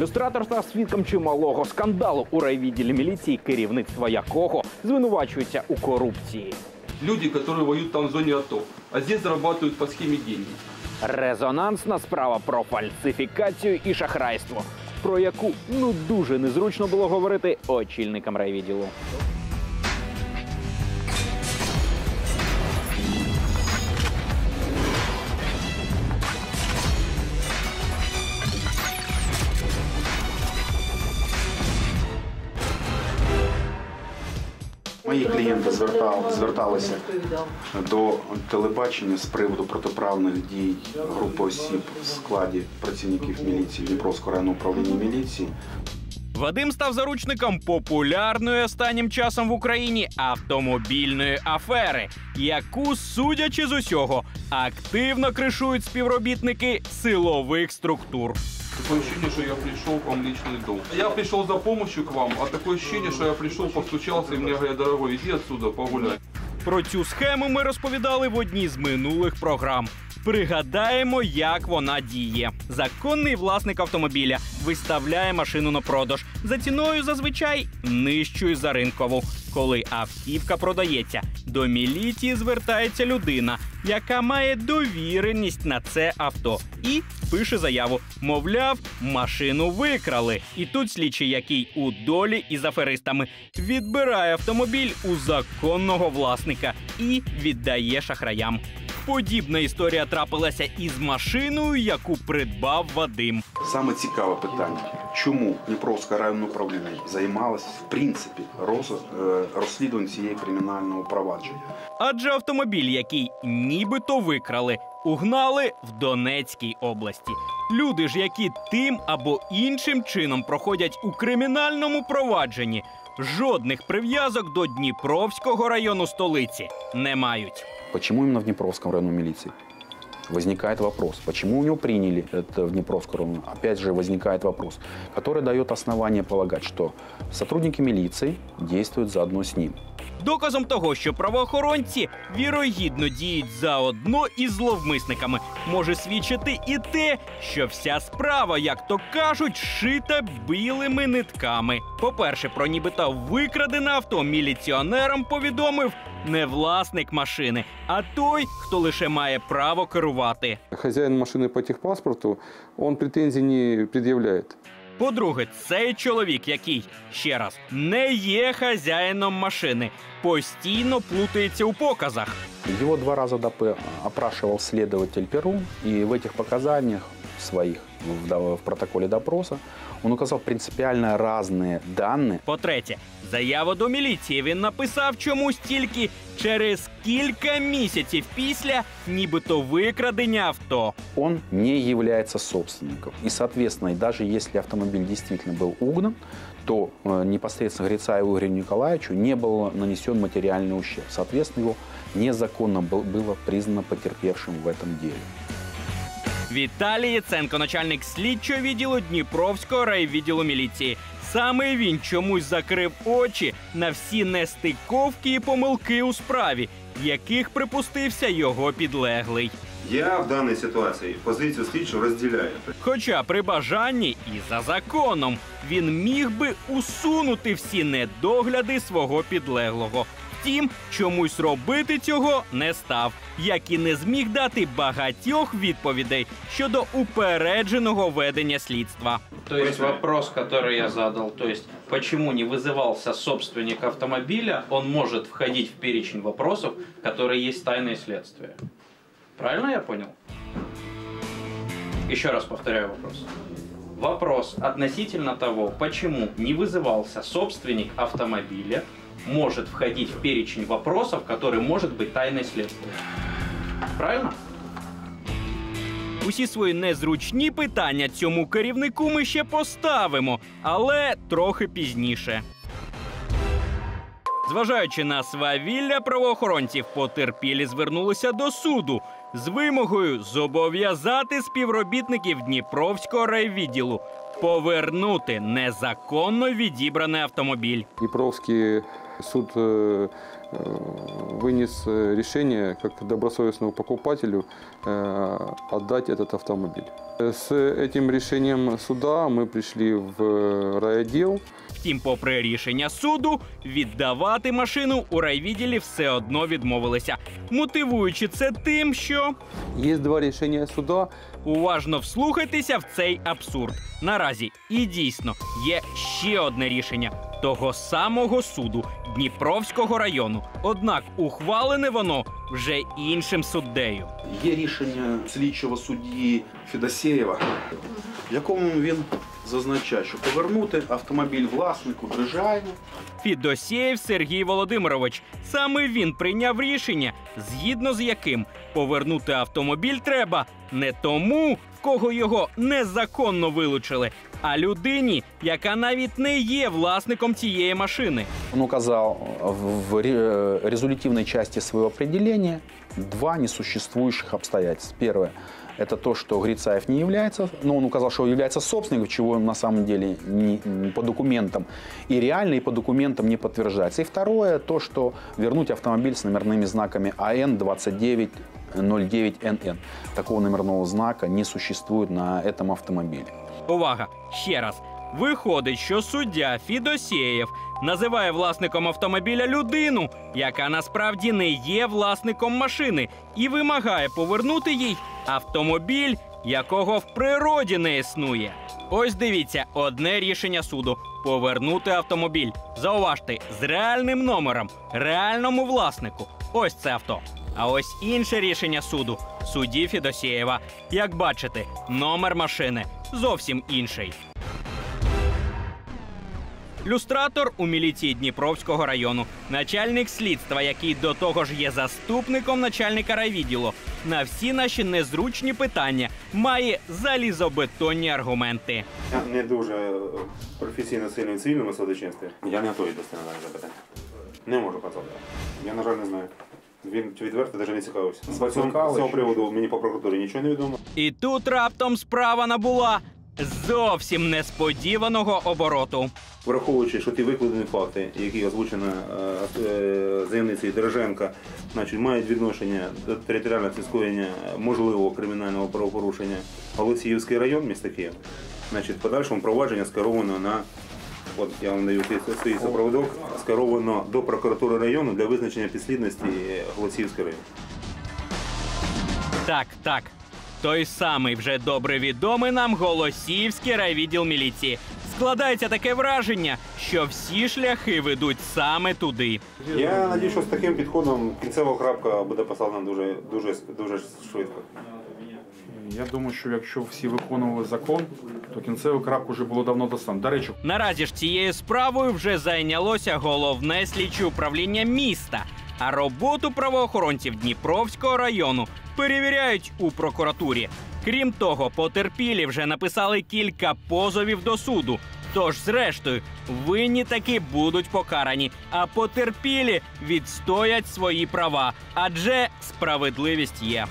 Люстратор став свідком чималого скандалу у райвідділі міліції, керівництва якого звинувачується у корупції. люди, які воюють там в зоні АТО, а здесь зарабатывают по схемі деньги. Резонансна справа про фальсифікацію і шахрайство, про яку ну дуже незручно було говорити очільникам райвідділу. Мої клієнти звертали, зверталися до телебачення з приводу протиправних дій групи осіб в складі працівників міліції Дніпровського районного управління міліції. Вадим став заручником популярної останнім часом в Україні автомобільної афери, яку, судячи з усього, активно кришують співробітники силових структур. Такое ощущение, что я пришел к вам в личный дом. Я пришел за помощью к вам, а такое ощущение, что я пришел, постучался, и мне говорят, дорогой, иди отсюда, погуляй. Про цю схему ми розповідали в одній з минулих програм. Пригадаємо, як вона діє. Законний власник автомобіля виставляє машину на продаж за ціною зазвичай нижчою за ринкову. Коли автівка продається, до міліції звертається людина, яка має довіреність на це авто, і пише заяву. Мовляв, машину викрали. І тут слідчий, який у долі із аферистами, відбирає автомобіль у законного власника і віддає шахраям. Подібна історія трапилася із машиною, яку придбав Вадим. Саме цікаве питання, чому Дніпровське районне управління займалося в принципі роз, е, розслідуванням цієї кримінального провадження. Адже автомобіль, який нібито викрали, угнали в Донецькій області. Люди ж, які тим або іншим чином проходять у кримінальному провадженні, жодних прив'язок до Дніпровського району столиці не мають. Почему именно в Днепровском районе милиции? Возникает вопрос, почему у него приняли это в Днепровском районе? Опять же возникает вопрос, который дает основание полагать, что сотрудники милиции действуют заодно с ним. Доказом того, що правоохоронці вірогідно діють заодно із зловмисниками, може свідчити і те, що вся справа, як то кажуть, шита білими нитками. По-перше, про нібито викрадене авто міліціонерам повідомив не власник машини, а той, хто лише має право керувати. Хозяин машины по техпаспорту, он претензий не предъявляет. По-друге, цей чоловік, який ще раз не є хазяїном машини, постійно плутається у показах. Его два раза ДП опрашивал следователь Перу, и в этих показаниях своих в, в протоколе допроса он указал принципиально разные данные. По-третє, заяву до міліції він написав чомусь тільки через кілька місяців після нібито викрадення авто. Он не является собственником. И, соответственно, и даже если автомобиль действительно был угнан, то э, непосредственно Грицаеву Игорю Николаевичу не был нанесен материальный ущерб. Соответственно, его незаконно был- было признано потерпевшим в этом деле. Віталій Яценко, начальник слідчого відділу Дніпровського райвідділу міліції. Саме він чомусь закрив очі на всі нестиковки і помилки у справі, яких припустився його підлеглий. Я в даній ситуації позицію слідчого розділяю. Хоча при бажанні і за законом він міг би усунути всі недогляди свого підлеглого. Втім, чомусь робити цього не став, як і не зміг дати багатьох відповідей щодо упередженого ведення слідства. То есть вопрос, который я задал, то есть почему не вызывался собственник автомобиля, он может входить в перечень вопросов, которые есть тайное следствие. Правильно я понял? Еще раз повторяю вопрос. Вопрос относительно того, почему не вызывался собственник автомобиля, может входить в перечень вопросов, который может быть тайное следствие. Правильно? Усі свої незручні питання цьому керівнику ми ще поставимо, але трохи пізніше. Зважаючи на свавілля правоохоронців, потерпілі звернулися до суду з вимогою зобов'язати співробітників Дніпровського райвідділу повернути незаконно відібраний автомобіль. Днепровский суд э, э, вынес э, решение как добросовестному покупателю отдать этот автомобиль. С этим решением суда мы пришли в райотдел, Втім, попри рішення суду, віддавати машину у райвідділі все одно відмовилися, мотивуючи це тим, що Есть два решения суда. уважно вслухайтеся в цей абсурд. Наразі і дійсно є ще одне рішення того самого суду Дніпровського району. Однак ухвалене воно вже іншим суддею. Є рішення слідчого судді Федосєєва, в якому він зазначає, що повернути автомобіль власнику Дрижаєву. Фідосєєв Сергій Володимирович. Саме він прийняв рішення, згідно з яким повернути автомобіль треба не тому, в кого його незаконно вилучили, а людині, яка навіть не є власником цієї машини. Он указал в ре- э, резолютивной части своего определения два несуществующих обстоятельств. Первое – это то, что Грицаев не является, но он указал, что является собственником, чего на самом деле не, не по документам и реально, и по документам не подтверждается. И второе – то, что вернуть автомобиль с номерными знаками АН 2909НН. Такого номерного знака не существует На этом автомобиле. Увага! Ще раз. Виходить, що суддя Фідосєєв називає власником автомобіля людину, яка насправді не є власником машини, і вимагає повернути їй автомобіль, якого в природі не існує. Ось дивіться, одне рішення суду повернути автомобіль. Зауважте, з реальним номером, реальному власнику. Ось це авто. А ось інше рішення суду судді Фідосєєва. Як бачите, номер машини зовсім інший. Люстратор у міліції Дніпровського району, начальник слідства, який до того ж є заступником начальника райвідділу. На всі наші незручні питання має залізобетонні аргументи. Я не дуже професійно сильний в цивільному судочинстві. Я не готовий до на запитання. Не можу казати. Я, на жаль, не знаю. Він відверто навіть не цікавився. З цього, з цього приводу мені по прокуратурі нічого не відомо. І тут раптом справа набула зовсім несподіваного обороту. Враховуючи, що ті викладені факти, які озвучено е, е, заявницею Дереженка, значить, мають відношення до територіального скоєння можливого кримінального правопорушення Голосіївський район міста Київ, значить, подальшому провадження скеровано на От я вам даю свій супроводок, скеровано до прокуратури району для визначення підслідності Голосіївський район. Так, так. Той самий вже добре відомий нам Голосіївський райвідділ міліції. Складається таке враження, що всі шляхи ведуть саме туди. Я надію, що з таким підходом кінцева крапка буде поставлена дуже, дуже, дуже швидко. Я думаю, що якщо всі виконували закон, то кінцеву крапку вже було давно достатньо. До речі, Наразі ж цією справою вже зайнялося головне слідче управління міста. А роботу правоохоронців Дніпровського району перевіряють у прокуратурі. Крім того, потерпілі вже написали кілька позовів до суду. Тож, зрештою, винні таки будуть покарані, а потерпілі відстоять свої права, адже справедливість є.